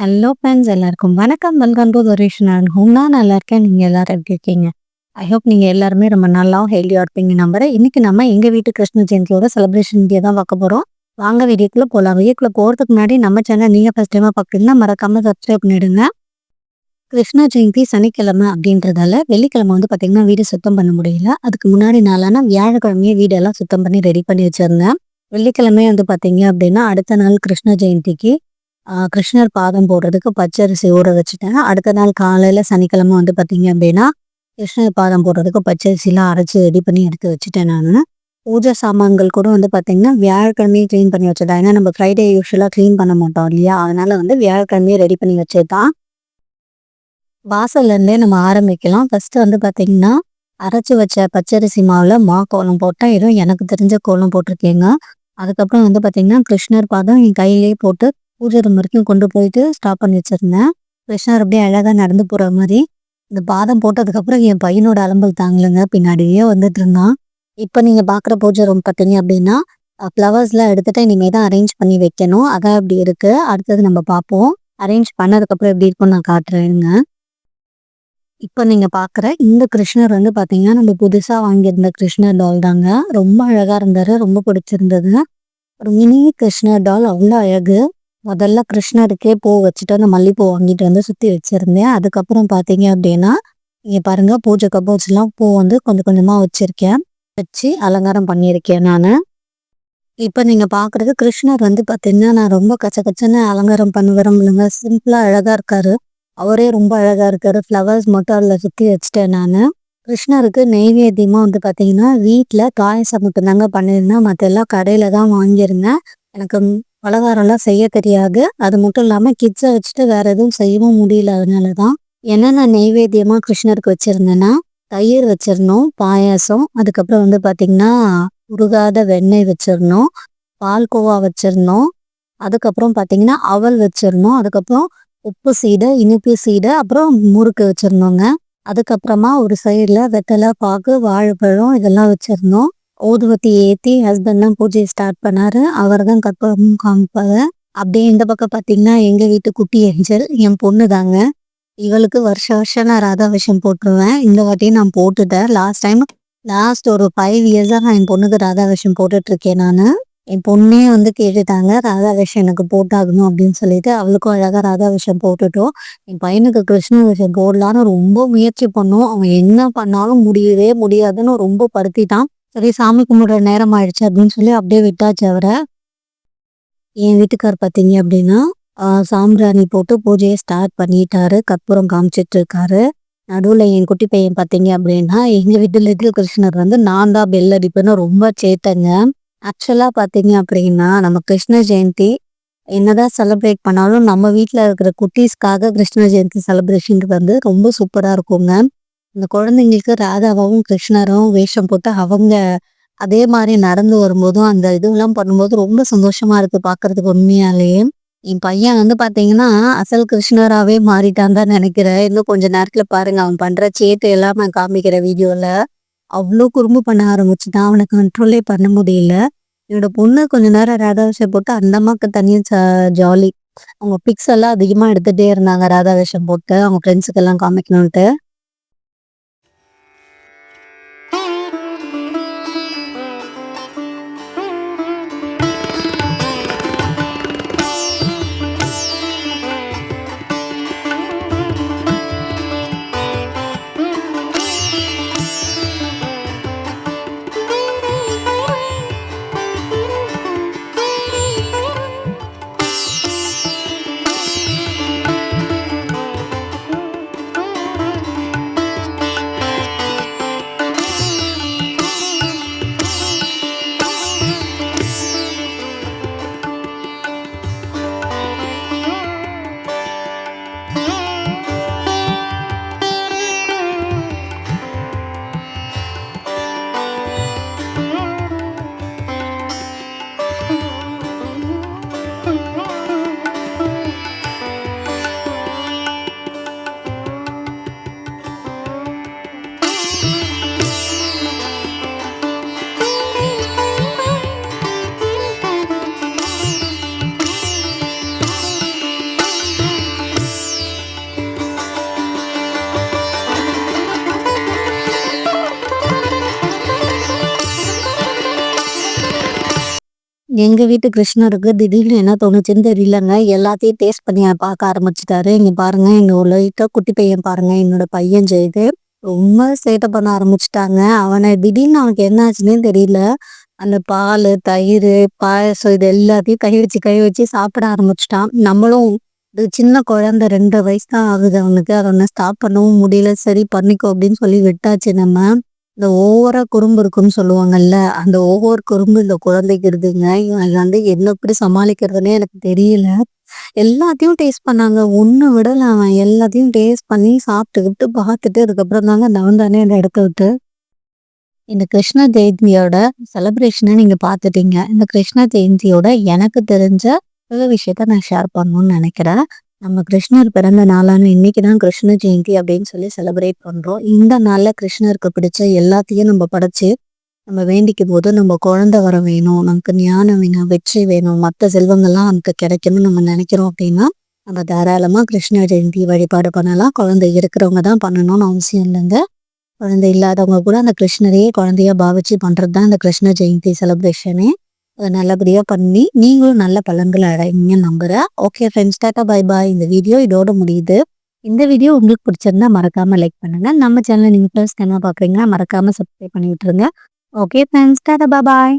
Hello friends எல்லாருக்கும் வணக்கம். Welcome to தொரேஷன் அண்ட் ஹோம் நான் நல்லா இருக்கேன். நீங்கள் எல்லாரும் எப்படி இருக்கீங்க? ஐ ஹோப் நீங்கள் எல்லாருமே ரொம்ப நல்லா ஹெல்தியாக இருப்பீங்க நம்புறேன். இன்றைக்கி நம்ம எங்கள் வீட்டு கிருஷ்ண ஜெயந்தியோட செலிப்ரேஷன் வீடியோ தான் பார்க்க போகிறோம் வாங்க வீடியோக்குள்ளே போகலாம் வீடியோக்குள்ளே போகிறதுக்கு முன்னாடி நம்ம சேனல் நீங்கள் ஃபஸ்ட் டைமாக பார்க்குறீங்கன்னா மறக்காமல் சப்ஸ்கிரைப் பண்ணிடுங்க. கிருஷ்ண ஜெயந்தி சனிக்கிழமை அப்படின்றதால வெள்ளிக்கிழமை வந்து பார்த்திங்கன்னா வீடு சுத்தம் பண்ண முடியல. அதுக்கு முன்னாடி நாளான வியாழக்கிழமையே வீடெல்லாம் சுத்தம் பண்ணி ரெடி பண்ணி வச்சுருந்தேன். வெள்ளிக்கிழமை வந்து பார்த்தீங்க அப்படின்னா அடுத்த நாள் கிருஷ்ண ஜெயந்திக்கு கிருஷ்ணர் பாதம் போடுறதுக்கு பச்சரிசி ஊற வச்சுட்டேன். அடுத்த நாள் காலையில் சனிக்கிழமை வந்து பார்த்திங்க அப்படின்னா கிருஷ்ணர் பாதம் போடுறதுக்கு பச்சரிசிலாம் அரைச்சி ரெடி பண்ணி எடுத்து வச்சுட்டேன் நான். பூஜை சாமான்கள் கூட வந்து பார்த்தீங்கன்னா வியாழக்கிழமையே க்ளீன் பண்ணி வச்சுட்டேன். ஏன்னா நம்ம ஃப்ரைடே யூஸ்வலாக க்ளீன் பண்ண மாட்டோம் இல்லையா? அதனால வந்து வியாழக்கிழமையே ரெடி பண்ணி வச்சுதான் வாசல்ல இருந்தே நம்ம ஆரம்பிக்கலாம். ஃபஸ்ட்டு வந்து பார்த்தீங்கன்னா அரைச்சி வச்ச பச்சரிசி மாவில் மா கோலம் போட்டால் ஏதோ எனக்கு தெரிஞ்ச கோலம் போட்டிருக்கேங்க. அதுக்கப்புறம் வந்து பார்த்திங்கன்னா கிருஷ்ணர் பாதம் என் கையிலேயே போட்டு பூஜை ரூம் வரைக்கும் கொண்டு போயிட்டு ஸ்டாப் பண்ணி வச்சிருந்தேன். கிருஷ்ணர் அப்படியே அழகா நடந்து போற மாதிரி இந்த பாதம் போட்டதுக்கப்புறம் என் பையனோட அலம்பல் தாங்கலைங்க. பின்னாடியே வந்துட்டு இருந்தான். இப்போ நீங்க பாக்குற பூஜை ரூம் பார்த்தீங்க அப்படின்னா ஃப்ளவர்ஸ்லாம் எடுத்துட்டு இனிமே தான் அரேஞ்ச் பண்ணி வைக்கணும். அதான் அப்படி இருக்கு. அடுத்தது நம்ம பார்ப்போம் அரேஞ்ச் பண்ணதுக்கப்புறம் எப்படி இருக்கும்னு நான் காட்டுறேங்க. இப்போ நீங்க பாக்குற இந்த கிருஷ்ணர் வந்து பாத்தீங்கன்னா நம்ம புதுசா வாங்கியிருந்த கிருஷ்ணர் டால் தாங்க. ரொம்ப அழகா இருந்தாரு. ரொம்ப பிடிச்சிருந்தது. ஒரு மினி கிருஷ்ணர் டால் அவ்வளோ அழகு. முதல்ல கிருஷ்ணருக்கே பூ வச்சுட்டு அந்த மல்லிப்பூ வாங்கிட்டு வந்து சுத்தி வச்சிருந்தேன். அதுக்கப்புறம் பாத்தீங்க அப்படின்னா இங்க பாருங்க பூஜை கபோர்ட்ஸ் எல்லாம் பூ வந்து கொஞ்சம் கொஞ்சமா வச்சிருக்கேன். வச்சு அலங்காரம் பண்ணியிருக்கேன் நான். இப்போ நீங்க பாக்குறது கிருஷ்ணர் வந்து பாத்தீங்கன்னா நான் ரொம்ப கச்ச கச்சன்னு அலங்காரம் பண்ண விரும்பலைங்க சிம்பிளா அழகா இருக்காரு. அவரே ரொம்ப அழகா இருக்காரு. ஃப்ளவர்ஸ் மட்டும் அதில் சுத்தி வச்சுட்டேன் நான். கிருஷ்ணருக்கு நெய்வேத்தியமா வந்து பாத்தீங்கன்னா வீட்டில் காயசம் மட்டும்தாங்க பண்ணியிருந்தேன். மற்ற எல்லாம் கடையில தான் வாங்கியிருந்தேன். எனக்கு பலகாரம்லாம் செய்ய தெரியாது. அது மட்டும் இல்லாமல் கிட்ஸை வச்சுட்டு வேற எதுவும் செய்யவும் முடியல. அதனால தான் என்னென்ன நெய்வேத்தியமாக கிருஷ்ணருக்கு வச்சுருந்தேன்னா தயிர் வச்சிருந்தோம் பாயாசம். அதுக்கப்புறம் வந்து பார்த்திங்கன்னா உருகாத வெண்ணெய் வச்சிடணும் பால்கோவா வச்சிருந்தோம். அதுக்கப்புறம் பார்த்திங்கன்னா அவல் வச்சிடணும் அதுக்கப்புறம் உப்பு சீடை இனிப்பு சீடை அப்புறம் முறுக்கு வச்சுருந்தோங்க. அதுக்கப்புறமா ஒரு சைடில் வெத்தலை பாக்கு வாழைப்பழம் இதெல்லாம் வச்சுருந்தோம். ஊதுவத்தி ஏற்றி ஹஸ்பண்ட் தான் பூஜையை ஸ்டார்ட் பண்ணாரு. அவர் தான் கற்பகம் காமிப்பாரு. அப்படியே இந்த பக்கம் பார்த்தீங்கன்னா எங்க வீட்டு குட்டி ஏஞ்சல் என் பொண்ணு தாங்க இவளுக்கு வருஷ வருஷம் நான் ராதாபிஷம் போட்டுருவேன். இந்த வாட்டியும் நான் போட்டுட்டேன். லாஸ்ட் டைம் லாஸ்ட் ஒரு ஃபைவ் இயர்ஸாக நான் என் பொண்ணுக்கு ராதாபிஷம் போட்டுட்டு இருக்கேன் நான். என் பொண்ணே வந்து கேட்டுட்டாங்க ராதாபிஷம் எனக்கு போட்டாகணும் அப்படின்னு சொல்லிட்டு அவளுக்கும் அழகா ராதாபிஷம் போட்டுட்டோம். என் பையனுக்கு கிருஷ்ண விஷயம் போடலான்னு ரொம்ப முயற்சி பண்ணோம். அவன் என்ன பண்ணாலும் முடியவே முடியாதுன்னு ரொம்ப படுத்திட்டான். சரி சாமி கும்பிடுற நேரம் ஆயிடுச்சு அப்படின்னு சொல்லி அப்படியே விட்டாச்சு அவரை. என் வீட்டுக்கார் பார்த்தீங்க அப்படின்னா சாம்பிராணி போட்டு பூஜையை ஸ்டார்ட் பண்ணிட்டாரு. கற்பூரம் காமிச்சிட்டு இருக்காரு. நடுவில் என் குட்டி பையன் பார்த்தீங்க அப்படின்னா எங்கள் வீட்டு லிட்டில் கிருஷ்ணர் வந்து நான் தான் பெல் அடிப்பேன்னு ரொம்ப சேத்தங்க. ஆக்சுவலாக பார்த்தீங்க அப்படின்னா நம்ம கிருஷ்ண ஜெயந்தி என்னதான் செலிப்ரேட் பண்ணாலும் நம்ம வீட்டில் இருக்கிற குட்டீஸ்க்காக கிருஷ்ண ஜெயந்தி செலிப்ரேஷன் வந்து ரொம்ப சூப்பராக இருக்குங்க. இந்த குழந்தைங்களுக்கு ராதாவும் கிருஷ்ணரும் வேஷம் போட்டு அவங்க அதே மாதிரி நடந்து வரும்போதும் அந்த இதுவெல்லாம் பண்ணும்போது ரொம்ப சந்தோஷமா இருக்கு பாக்குறதுக்கு உண்மையாலேயே. என் பையன் வந்து பாத்தீங்கன்னா அசல் கிருஷ்ணராவே மாறிட்டான் தான் நினைக்கிறேன். இன்னும் கொஞ்ச நேரத்துல பாருங்க அவன் பண்ற சேட்டு எல்லாம் நான் காமிக்கிற வீடியோல. அவ்வளோ குறும்பு பண்ண ஆரம்பிச்சுட்டான். அவனை கண்ட்ரோலே பண்ண முடியல. என்னோட பொண்ணு கொஞ்ச நேரம் ராதா வேஷம் போட்டு அந்த அம்மாவுக்கு தனியா ஜாலி அவங்க பிக்ஸ் எல்லாம் அதிகமா எடுத்துட்டே இருந்தாங்க ராதாவேஷம் போட்டு. அவங்க ஃப்ரெண்ட்ஸுக்கு எல்லாம் எங்கள் எங்க வீட்டு கிருஷ்ணருக்கு திடீர்னு என்ன தோணுச்சுன்னு தெரியலங்க. எல்லாத்தையும் டேஸ்ட் பண்ணி பார்க்க ஆரம்பிச்சுட்டாரு. இங்க பாருங்க எங்கள் உள்ள குட்டி பையன் பாருங்க. என்னோட பையன் ஜெயிது. ரொம்ப சேட்டை பண்ண ஆரம்பிச்சுட்டாங்க. அவனை திடீர்னு அவனுக்கு என்ன ஆச்சுன்னே தெரியல. அந்த பால் தயிர் பாயசம் இது எல்லாத்தையும் கை வச்சு கை வச்சு சாப்பிட ஆரம்பிச்சுட்டான். நம்மளும் இது சின்ன குழந்தை ரெண்டு வயசு தான் ஆகுது அவனுக்கு. அதை ஒன்று ஸ்டாப் பண்ணவும் முடியல. சரி பண்ணிக்கோ அப்படின்னு சொல்லி விட்டாச்சு நம்ம. இந்த ஓவரா குறும்பு இருக்குன்னு சொல்லுவாங்கல்ல. அந்த ஓவர் குறும்பு இந்த குழந்தைக்கு இருக்குங்க. அது வந்து என்ன எப்படி சமாளிக்கிறதுனே எனக்கு தெரியல. எல்லாத்தையும் டேஸ்ட் பண்ணாங்க. ஒன்று விடல அவன். எல்லாத்தையும் டேஸ்ட் பண்ணி சாப்பிட்டுக்கிட்டு பார்த்துட்டு அதுக்கப்புறம் தாங்க நவந்தானே அந்த இடத்த விட்டு. இந்த கிருஷ்ண ஜெயந்தியோட செலப்ரேஷனை நீங்கள் பார்த்துட்டீங்க. இந்த கிருஷ்ண ஜெயந்தியோட எனக்கு தெரிஞ்ச சில விஷயத்த நான் ஷேர் பண்ணணும்னு நினைக்கிறேன். நம்ம கிருஷ்ணர் பிறந்த நாளான இன்னைக்கு தான் கிருஷ்ண ஜெயந்தி அப்படின்னு சொல்லி செலிப்ரேட் பண்றோம். இந்த நாள்ல கிருஷ்ணருக்கு பிடிச்ச எல்லாத்தையும் நம்ம படைச்சு, நம்ம வேண்டிக்கும் போது நம்ம குழந்தை வர வேணும், நமக்கு ஞானம் வேணும், வெற்றி வேணும், மற்ற செல்வங்கள்லாம் நமக்கு கிடைக்கணும்னு நம்ம நினைக்கிறோம் அப்படின்னா, நம்ம தாராளமா கிருஷ்ண ஜெயந்தி வழிபாடு பண்ணலாம். குழந்தை இருக்கிறவங்க தான் பண்ணணும்னு அவசியம் இல்லைங்க. குழந்தை இல்லாதவங்க கூட அந்த கிருஷ்ணரையே குழந்தையா பாவிச்சு பண்றது தான் இந்த கிருஷ்ண ஜெயந்தி செலிப்ரேஷனே. அதை நல்லபடியாக பண்ணி நீங்களும் நல்ல பலன்கள் அடைங்கன்னு நம்புகிறேன் okay friends tata bye bye. இந்த வீடியோ இதோட முடியுது. இந்த வீடியோ உங்களுக்கு பிடிச்சிருந்தா மறக்காம லைக் பண்ணுங்க. நம்ம சேனலில் நீங்க ஃபர்ஸ்ட் என்ன பார்க்குறீங்கன்னா மறக்காம சப்ஸ்கிரைப் பண்ணி விட்டுருங்க. Okay friends tata bye bye.